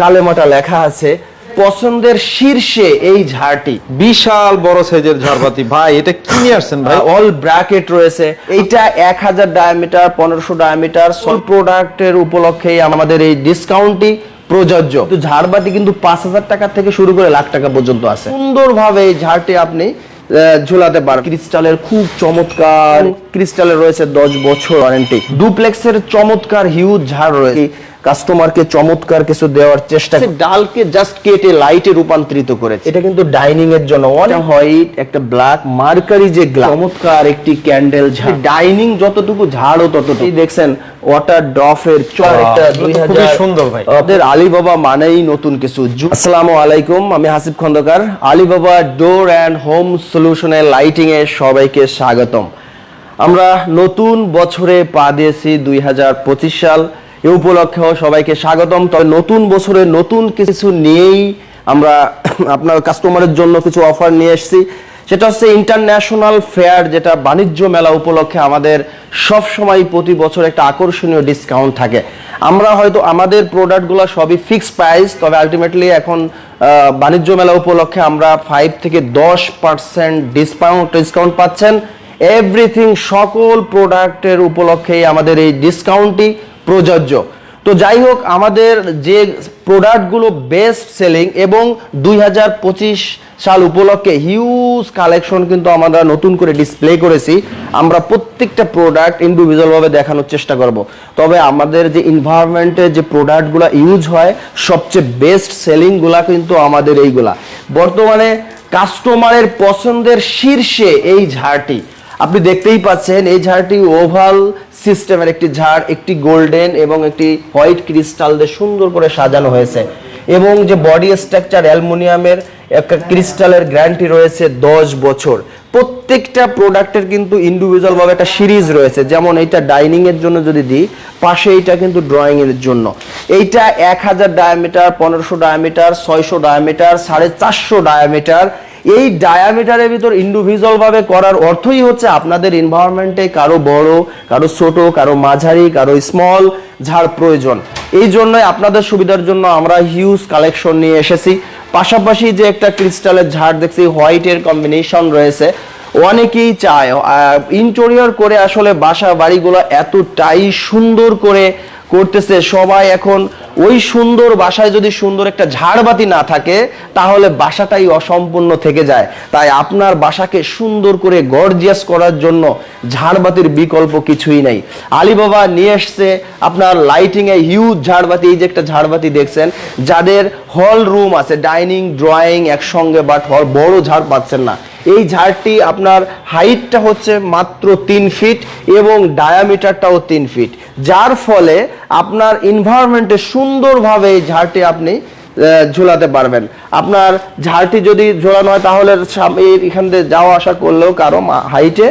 কালেমাটা লেখা আছে পছন্দের শীর্ষে এই ঝাড়টি। বিশাল বড় সাইজের ঝাড়বাতি। ভাই এটা কি নিয়ে আসছেন ভাই? অল ব্র্যাকেট রয়েছে। এইটা এক হাজার ডায়ামিটার পনেরোশো ডায়ামিটার সব প্রোডাক্টের উপলক্ষেই আমাদের এই ডিসকাউন্টটি প্রযোজ্য। তো ঝাড়বাতি কিন্তু পাঁচ হাজার টাকা থেকে শুরু করে লাখ টাকা পর্যন্ত আছে। সুন্দরভাবে এই ঝাড়টি আপনি ঝুলাতে পারবেন ক্রিস্টালের খুব চমৎকার ক্রিস্টালের রয়েছে দশ বছর ওয়ারেন্টি ডুপ্লেক্সের চমৎকার হিউজ ঝাড় রয়েছে। কাস্টমারকে চমৎকার কিছু দেওয়ার চেষ্টা। ডালকে জাস্ট কেটে লাইটে রূপান্তরিত করেছে। এটা কিন্তু ডাইনিং এর জন্য অনেক হোয়াইট একটা ব্ল্যাক মার্কারি যে গ্লাস চমৎকার একটি ক্যান্ডেল ঝাড়। ডাইনিং যতটুকু ঝাড়ও ততটুকু। এই দেখছেন ওয়াটার ড্রফের চর একটা দুই হাজার সুন্দর ভাই। ওদের আলিবাবা মানেই নতুন কিছু। আসসালামু আলাইকুম আমি Hasib Khandakar. Alibaba door and home solution সলিউশনের lighting এ সবাইকে স্বাগতম। আমরা নতুন বছরে পা দিয়েছি দুই হাজার পঁচিশ সাল। এ উপলক্ষেও সবাইকে স্বাগতম। তবে নতুন বছরে নতুন কিছু নিয়েই আমরা আপনার কাস্টমারের জন্য কিছু অফার নিয়ে এসেছি। সেটা হচ্ছে ইন্টারন্যাশনাল ফেয়ার যেটা বাণিজ্য মেলা উপলক্ষে আমাদের সব সময় প্রতি বছর একটা আকর্ষণীয় ডিসকাউন্ট থাকে। আমরা হয়তো আমাদের প্রোডাক্টগুলো সবই ফিক্স প্রাইস তবে আলটিমেটলি এখন বাণিজ্য মেলা উপলক্ষে আমরা ফাইভ থেকে দশ পার্সেন্ট ডিসকাউন্ট ডিসকাউন্ট পাচ্ছেন। এভরিথিং সকল প্রোডাক্টের উপলক্ষেই আমাদের এই ডিসকাউন্টটি প্রযোজ্য। তো যাই হোক, আমাদের যে প্রোডাক্টগুলো বেস্ট সেলিং এবং দুই হাজার পঁচিশ সাল উপলক্ষে হিউজ কালেকশন কিন্তু আমরা নতুন করে ডিসপ্লে করেছি, আমরা প্রত্যেকটা প্রোডাক্ট ইন্ডিভিজুয়ালভাবে দেখানোর চেষ্টা করব। তবে আমাদের যে এনভায়রনমেন্টে যে প্রোডাক্টগুলো ইউজ হয়, সবচেয়ে বেস্ট সেলিংগুলা কিন্তু আমাদের এইগুলা। বর্তমানে কাস্টমারের পছন্দের শীর্ষে এই ঝাড়টি। আপনি দেখতেই পাচ্ছেন, এই ঝাড়টি ওভাল সিস্টেমের একটি ঝাড়, একটি গোল্ডেন এবং একটি হোয়াইট ক্রিস্টাল দিয়ে সুন্দর করে সাজানো হয়েছে। এবং যে বডি স্ট্রাকচার অ্যালুমিনিয়ামের একটা ক্রিস্টালের গ্যারান্টি রয়েছে দশ বছর। প্রত্যেকটা প্রোডাক্টের কিন্তু ইন্ডিভিজুয়াল ভাবে একটা সিরিজ রয়েছে। যেমন এইটা ডাইনিং এর জন্য যদি দিই, পাশে এইটা কিন্তু ড্রয়িং এর জন্য। এইটা এক হাজার ডায়ামিটার পনেরোশো ডায়ামিটার ছয়শো ডায়ামিটার সাড়ে চারশো ডায়ামিটার এই ডায়ামিটারের ভিতর ইন্ডিভিজুয়াল ভাবে করার অর্থই হচ্ছে আপনাদের এনভায়রনমেন্টে কারও বড়, কারও ছোট, কারও মাঝারি, কারও স্মল ঝাড় প্রয়োজন। এই জন্যই আপনাদের সুবিধার জন্য আমরা হিউজ কালেকশন নিয়ে এসেছি। পাশাপাশি যে একটা ক্রিস্টালের ঝাড় দেখছি হোয়াইটের কম্বিনেশন রয়েছে। অনেকেই চায় ইন্টেরিয়র করে আসলে বাসা বাড়িগুলো এতটাই সুন্দর করে করতেছে। সবাই এখন ওই সুন্দর বাসায় যদি সুন্দর একটা ঝাড়বাতি না থাকে, তাহলে বাসাটাই অসম্পূর্ণ থেকে যায়। তাই আপনার বাসাকে সুন্দর করে গর্জিয়াস করার জন্য ঝাড়বাতির বিকল্প কিছুই নাই। আলিবাবা নিয়ে এসছে আপনার লাইটিং এ হিউজ ঝাড়বাতি, এই যে একটা ঝাড়বাতি দেখছেন, যাদের হল রুম আছে ডাইনিং ড্রয়িং একসঙ্গে বাট হল বড় ঝাড় পাচ্ছেন না। এই ঝাড়টি আপনার হাইটটা হচ্ছে মাত্র তিন ফিট এবং ডায়ামিটারটাও তিন ফিট। যার ফলে আপনার ইনভায়রনমেন্টে সুন্দরভাবে এই ঝাড়টি আপনি ঝোলাতে পারবেন। আপনার ঝাড়টি যদি ঝোলানো হয় তাহলে এখান থেকে যাওয়া আসা করলেও কারও হাইটে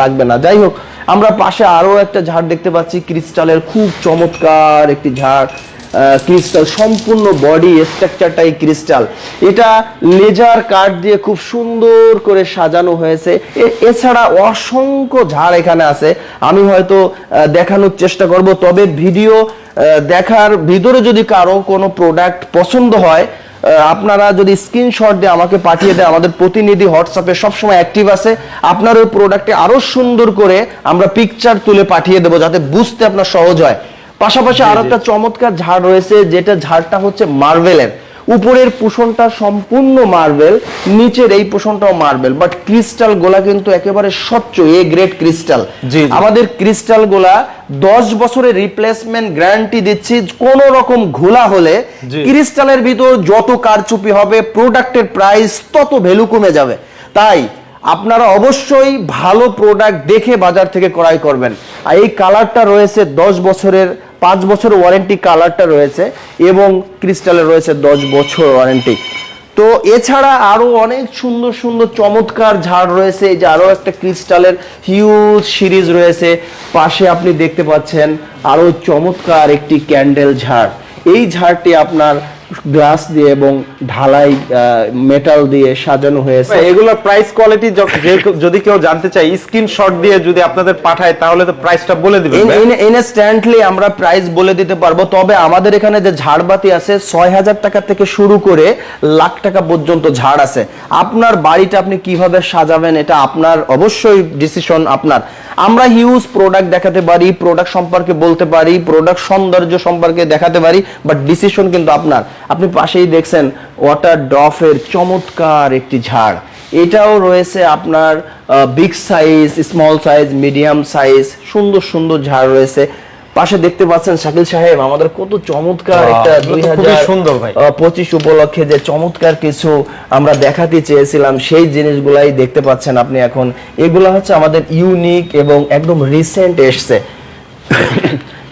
লাগবে না। যাই হোক আমরা পাশে আরও একটা ঝাড় দেখতে পাচ্ছি, ক্রিস্টালের খুব চমৎকার একটি ঝাড়। ক্রিস্টাল, সম্পূর্ণ বডি স্ট্রাকচারটাই ক্রিস্টাল। এটা লেজার কাঠ দিয়ে খুব সুন্দর করে সাজানো হয়েছে। এছাড়া অসংখ্য ঝাড় এখানে আছে। আমি হয়তো দেখানোর চেষ্টা করব, তবে ভিডিও দেখার ভিতরে যদি কারও কোনো প্রোডাক্ট পছন্দ হয় আপনারা যদি স্ক্রিনশট দিয়ে আমাকে পাঠিয়ে দেয় আমাদের প্রতিনিধি হোয়াটসঅ্যাপে সবসময় অ্যাক্টিভ আছে। আপনার ওই প্রোডাক্টে আরও সুন্দর করে আমরা পিকচার তুলে পাঠিয়ে দেবো যাতে বুঝতে আপনার সহজ হয়। পাশাপাশি আরও একটা চমৎকার ঝাড় রয়েছে যেটা ঝাড়টা হচ্ছে মার্বেলের উপরের পোষণটা সম্পূর্ণ মার্বেল নিচের এই পোষণটাও মার্বেল বাট ক্রিস্টাল গোলা কিন্তু একেবারে স্বচ্ছ এ গ্রেড ক্রিস্টাল। আমাদের ক্রিস্টাল গোলা দশ বছরের রিপ্লেসমেন্ট গ্যারান্টি দিচ্ছি কোন রকম ঘোলা হলে ক্রিস্টালের ভিতর যত কারচুপি হবে প্রোডাক্টের প্রাইস তত ভ্যালু কমে যাবে। তাই আপনারা অবশ্যই ভালো প্রোডাক্ট দেখে বাজার থেকে ক্রয় করবেন। আর এই কালারটা রয়েছে দশ বছরের পাঁচ বছর ওয়ারেন্টি কালারটা রয়েছে এবং ক্রিস্টালে রয়েছে দশ বছর ওয়ারেন্টি। তো এছাড়া আরও অনেক সুন্দর সুন্দর চমৎকার ঝাড় রয়েছে, এই যে আরও একটা ক্রিস্টালের হিউজ সিরিজ রয়েছে। পাশে আপনি দেখতে পাচ্ছেন আরও চমৎকার একটি ক্যান্ডেল ঝাড়। এই ঝাড়টি আপনার গ্লাস দিয়ে এবং ঢালাই মেটাল দিয়ে সাজানো হয়েছে। এগুলোর প্রাইস কোয়ালিটি যদি কেউ জানতে চায় স্ক্রিনশট দিয়ে যদি আপনাদের পাঠায় তাহলে তো প্রাইসটা বলে দিবেন। ইনস্ট্যান্টলি আমরা প্রাইস বলে দিতে পারব। তবে আমাদের এখানে যে ঝাড়বাতি আছে ছয় হাজার টাকা থেকে শুরু করে লাখ টাকা পর্যন্ত ঝাড় আছে। আপনার বাড়িটা আপনি কীভাবে সাজাবেন এটা আপনার অবশ্যই ডিসিশন আপনার। আমরা হিউজ প্রোডাক্ট দেখাতে পারি প্রোডাক্ট সম্পর্কে বলতে পারি প্রোডাক্ট সৌন্দর্য সম্পর্কে দেখাতে পারি বাট ডিসিশন কিন্তু আপনার। আপনি পাশেই দেখছেন ওয়াটার ডফের চমৎকার একটি ঝাড়। এটাও রয়েছে আপনার big size small size medium size সুন্দর সুন্দর ঝাড় রয়েছে। পাশে দেখতে পাচ্ছেন শাকিল সাহেব আমাদের কত চমৎকার একটা দুই সুন্দর ভাই। পঁচিশ উপলক্ষে যে চমৎকার কিছু আমরা দেখাতে চেয়েছিলাম সেই জিনিসগুলাই দেখতে পাচ্ছেন আপনি এখন। এগুলো হচ্ছে আমাদের ইউনিক এবং একদম রিসেন্ট এসছে।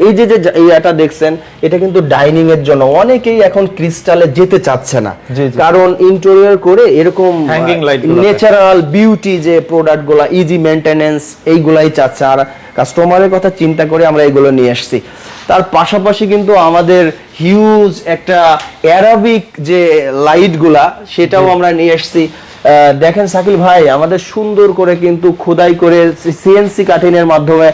এই যে যে এটা দেখছেন এটা কিন্তু ডাইনিং এর জন্য। অনেকেই এখন ক্রিস্টালে যেতে চাচ্ছে না। কারণ ইন্টেরিয়র করে এরকম light ন্যাচারাল বিউটি যে প্রোডাক্টগুলা ইজি মেনটেনেন্স এইগুলাই চাচ্ছে। আর কাস্টমারের কথা চিন্তা করে আমরা এগুলো নিয়ে আসছি। তার পাশাপাশি কিন্তু আমাদের হিউজ একটা অ্যারাবিক যে লাইটগুলা সেটাও আমরা নিয়ে আসছি। দেখেন শাকিল ভাই আমাদের সুন্দর করে কিন্তু খোদাই করে সিএনসি কাটিনের মাধ্যমে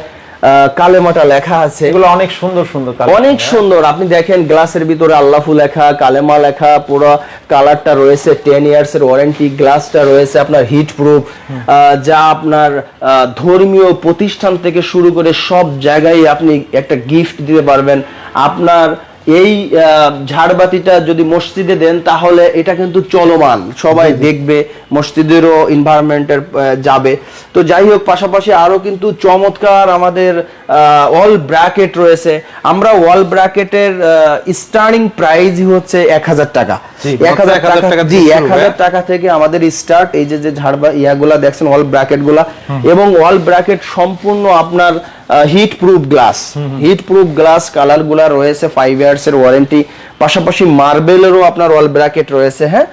কালেমাটা লেখা আছে। এগুলো অনেক সুন্দর সুন্দর অনেক সুন্দর। আপনি দেখেন গ্লাসের ভিতরে আল্লাহু লেখা কালেমা লেখা পুরো কালারটা রয়েছে টেন ইয়ার্স এর ওয়ারেন্টি গ্লাসটা রয়েছে আপনার হিট প্রুফ যা আপনার আহ, ধর্মীয় প্রতিষ্ঠান থেকে শুরু করে সব জায়গায় আপনি একটা গিফট দিতে পারবেন। আপনার এই ঝাড়বাতিটা যদি মসজিদে দেন তাহলে এটা কিন্তু চলমান। সবাই দেখবে মসজিদেরও এনভায়রনমেন্টের যাবে। তো যাই হোক পাশাপাশি আরও কিন্তু চমৎকার আমাদের ওয়াল ব্র্যাকেট রয়েছে। আমরা ওয়াল ব্র্যাকেটের স্টার্নিং প্রাইস হচ্ছে এক হাজার টাকা। এক হাজার মাত্র 1000 টাকা টাকা জি এক হাজার? টাকা থেকে আমাদের স্টার্ট এই যে যে ঝাড়বা ইয়াগুলা দেখছেন ওয়াল ব্র্যাকেটগুলা। এবং ওয়াল ব্র্যাকেট সম্পূর্ণ আপনার heat proof glass heat proof glass কালারগুলা রয়েছে ফাইভ ইয়ার্স এর ওয়ারেন্টি পাশাপাশি মার্বেলেরও আপনার ওয়াল ব্র্যাকেট রয়েছে হ্যাঁ?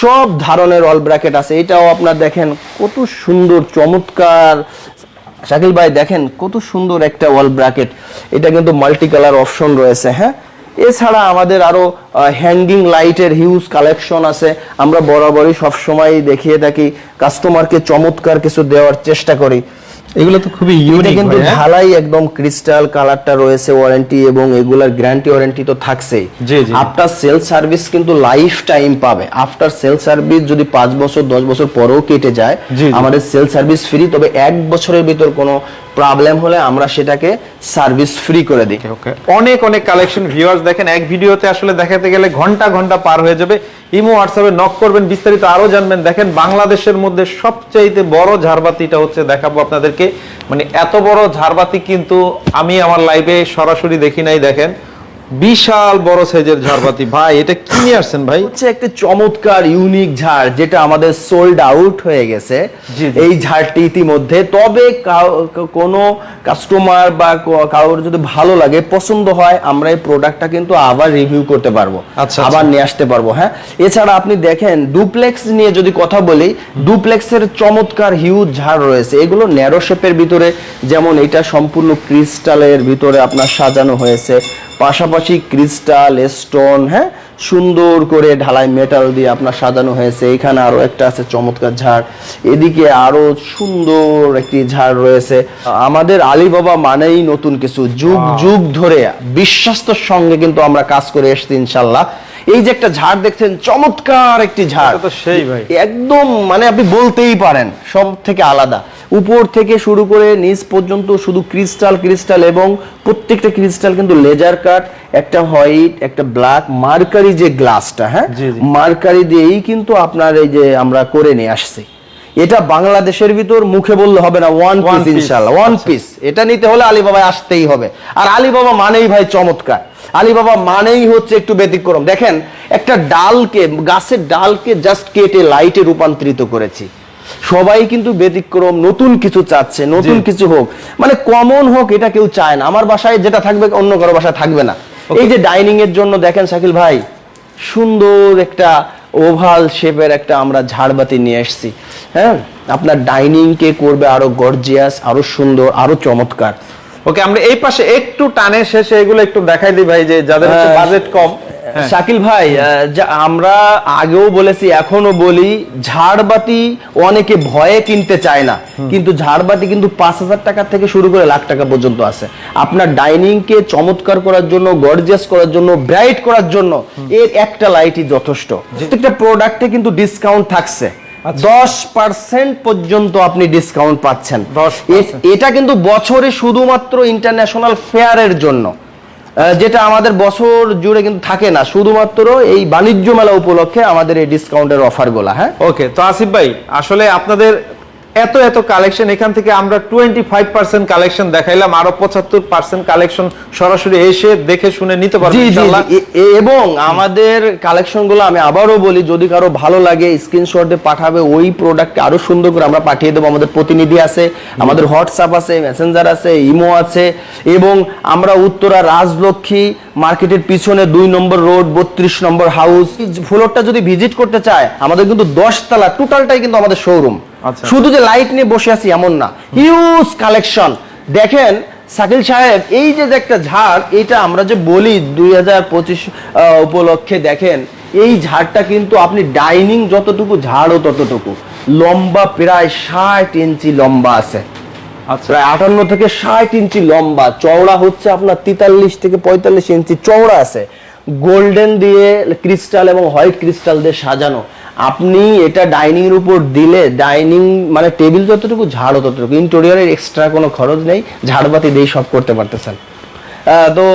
সব ধরনের ওয়াল ব্র্যাকেট আছে। এটাও আপনার দেখেন কত সুন্দর চমৎকার। শাকিল ভাই দেখেন কত সুন্দর একটা ওয়াল ব্র্যাকেট এটা কিন্তু মাল্টি কালার অপশন রয়েছে হ্যাঁ? এছাড়া আমাদের আরও হ্যাঙ্গিং লাইটের হিউজ কালেকশন আছে। আমরা বরাবরই সবসময় দেখিয়ে থাকি কাস্টমারকে চমৎকার কিছু দেওয়ার চেষ্টা করি। এগুলো তো খুবই ইউনিক কিন্তু ঢালাই একদম ক্রিস্টাল কালারটা রয়েছে ওয়ারেন্টি এবং এগুলার গ্যারান্টি ওয়ারেন্টি তো থাকছেই। আফটার সেল সার্ভিস কিন্তু লাইফ টাইম পাবে। আফটার সেল সার্ভিস যদি পাঁচ বছর দশ বছর পরেও কেটে যায়। আমাদের সেল সার্ভিস ফ্রি তবে এক বছরের ভিতর কোনো প্রবলেম হলে আমরা সেটাকে সার্ভিস ফ্রি করে দিই। ওকে অনেক অনেক কালেকশন ভিউয়ার্স দেখেন এক ভিডিওতে আসলে দেখাতে গেলে ঘণ্টা ঘণ্টা পার হয়ে যাবে। ইমো হোয়াটসঅ্যাপে নক করবেন, বিস্তারিত আরও জানবেন। দেখেন, বাংলাদেশের মধ্যে সবচাইতে বড় ঝাড়বাতিটা হচ্ছে দেখাবো আপনাদেরকে। মানে এত বড় ঝাড়বাতি কিন্তু আমি আমার লাইভে সরাসরি দেখি নাই, দেখেন। বিশাল বড় সাইজের ঝাড়বাতি। ভাই এটা কি নিয়ে আসছেন ভাই? হচ্ছে একটা চমৎকার ইউনিক ঝাড় যেটা আমাদের সোল্ড আউট হয়ে গেছে। এই ঝাড়টি ইতিমধ্যে। তবে কোনো কাস্টমার বা কারোর যদি ভালো লাগে পছন্দ হয় আমরা এই প্রোডাক্টটা কিন্তু আবার রিভিউ করতে পারব। আচ্ছা, আবার নিয়ে আসতে পারব হ্যাঁ? এছাড়া আপনি দেখেন ডুপ্লেক্স নিয়ে যদি কথা বলি ডুপ্লেক্সের চমৎকার হিউজ ঝাড় রয়েছে। এগুলো ন্যারো শেপের ভিতরে যেমন এটা সম্পূর্ণ ক্রিস্টালের ভিতরে আপনার সাজানো হয়েছে। পাশাপাশি ক্রিস্টাল স্টোন হ্যাঁ? সুন্দর করে ঢালাই মেটাল দিয়ে আপনার সাজানো হয়েছে। এখানে আরও একটা আছে চমৎকার ঝাড়। এদিকে আরও সুন্দর একটি ঝাড় রয়েছে। আমাদের আলিবাবা মানেই নতুন কিছু। যুগ যুগ ধরে বিশ্বাস্তর সঙ্গে কিন্তু আমরা কাজ করে এসেছি ইনশাল্লাহ। এই যে একটা ঝাড় দেখছেন চমৎকার একটি ঝাড়। তো সেই ভাই। একদম মানে আপনি বলতেই পারেন সব থেকে আলাদা। উপর থেকে শুরু করে নিচ পর্যন্ত শুধু ক্রিস্টাল ক্রিস্টাল এবং প্রত্যেকটা ক্রিস্টাল কিন্তু লেজার কাট একটা হোয়াইট একটা ব্ল্যাক মার্কারি যে গ্লাসটা হ্যাঁ। মার্কারি দিয়েই কিন্তু আপনার এই যে আমরা করে নিয়ে আসছি। এটা বাংলাদেশের ভিতর মুখে বললে হবে না ওয়ান পিস ইনশাল্লাহ ওয়ান পিস এটা নিতে হলে আলিবাবায় আসতেই হবে। আর আলিবাবা মানেই ভাই চমৎকার। আলিবাবা মানেই হচ্ছে একটু ব্যতিক্রম। দেখেন একটা ডালকে গাছের ডালকে জাস্ট কেটে লাইটে রূপান্তরিত করেছি। সবাই কিন্তু ব্যতিক্রম নতুন কিছু চাচ্ছে নতুন কিছু হোক। মানে কমন হোক এটা কেউ চায় না। আমার বাসায় যেটা থাকবে অন্য কারও বাসায় থাকবে না। এই যে ডাইনিং এর জন্য দেখেন শাকিল ভাই সুন্দর একটা ওভাল শেপের একটা আমরা ঝাড়বাতি নিয়ে এসেছি। হ্যাঁ? আপনার ডাইনিং কে করবে আরও গর্জিয়াস আরও সুন্দর আরও চমৎকার। ওকে আমরা এই পাশে একটু টানে শেষে এগুলো একটু দেখাই দিই ভাই যে যাদের হ্যাঁ। বাজেট কম হ্যাঁ। শাকিল ভাই আমরা আগেও বলেছি এখনও বলি ঝাড়বাতি অনেকে ভয়ে কিনতে চায় না কিন্তু ঝাড়বাতি কিন্তু পাঁচ হাজার টাকা থেকে শুরু করে লাখ টাকা পর্যন্ত আছে আপনার ডাইনিং কে চমৎকার করার জন্য গর্জিয়াস করার জন্য ব্রাইট করার জন্য এর একটা লাইটই যথেষ্ট প্রত্যেকটা প্রোডাক্টে কিন্তু ডিসকাউন্ট থাকছে। দশ পার্সেন্ট পর্যন্ত আপনি ডিসকাউন্ট পাচ্ছেন। 10% এ- এটা কিন্তু বছরে শুধুমাত্র ইন্টারন্যাশনাল ফেয়ারের জন্য। যেটা আমাদের বছর জুড়ে কিন্তু থাকে না। শুধুমাত্র এই বাণিজ্য মেলা উপলক্ষে আমাদের এই ডিসকাউন্টের অফারগুলো হ্যাঁ? ওকে তো আসিফ ভাই আসলে আপনাদের এত এত কালেকশন এখান থেকে আমরা টোয়েন্টি ফাইভ পার্সেন্ট কালেকশন দেখাইলাম আরও পঁচাত্তর পার্সেন্ট কালেকশন সরাসরি এসে দেখে শুনে নিতে এ- এবং আমাদের কালেকশনগুলো আমি আবারও বলি যদি কারও ভালো লাগে স্ক্রিনশটে পাঠাবে ওই প্রোডাক্ট আরও সুন্দর করে আমরা পাঠিয়ে দেবো। আমাদের প্রতিনিধি আছে আমাদের হোয়াটসঅ্যাপ আছে মেসেঞ্জার আছে ইমো আছে এবং আমরা উত্তরা রাজলক্ষ্মী মার্কেটের পিছনে দুই নম্বর রোড বত্রিশ নম্বর হাউস ফ্লোরটা যদি ভিজিট করতে চায় আমাদের কিন্তু দশতলা টোটালটাই কিন্তু আমাদের শোরুম। শুধু যে লাইট নিয়ে বসে আছি এমন না। হিউজ কালেকশন দেখেন সাকিল সাহেব এই যে যে একটা ঝাড় এটা আমরা যে বলি দুই হাজার পঁচিশ উপলক্ষে দেখেন এই ঝাড়টা কিন্তু আপনি ডাইনিং যতটুকু ঝাড়ও ততটুকু। লম্বা প্রায় ষাট ইঞ্চি লম্বা আছে। আচ্ছা। প্রায় আটান্ন থেকে ষাট ইঞ্চি লম্বা। চওড়া হচ্ছে আপনার তেতাল্লিশ থেকে পঁয়তাল্লিশ ইঞ্চি চওড়া আছে। গোল্ডেন দিয়ে ক্রিস্টাল এবং হোয়াইট ক্রিস্টাল দিয়ে সাজানো। আপনি এটা ডাইনিং এর উপর দিলে ডাইনিং মানে টেবিল যতটুকু ঝাড়ও ততটুকু। ইন্টেরিয়রের এক্সট্রা কোনো খরচ নেই ঝাড়বাতি দিয়ে সব করতে পারতেছেন। আহ, তো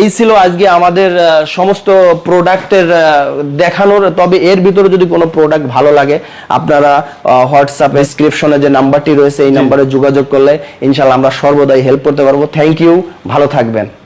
এই ছিল আজকে আমাদের সমস্ত প্রোডাক্টের দেখানোর। তবে এর ভিতরে যদি কোনো প্রোডাক্ট ভালো লাগে আপনারা হোয়াটসঅ্যাপ ডেসক্রিপশনে যে নাম্বারটি রয়েছে এই নাম্বারে যোগাযোগ করলে ইনশাল্লাহ আমরা সর্বদাই হেল্প করতে পারব। থ্যাংক ইউ ভালো থাকবেন।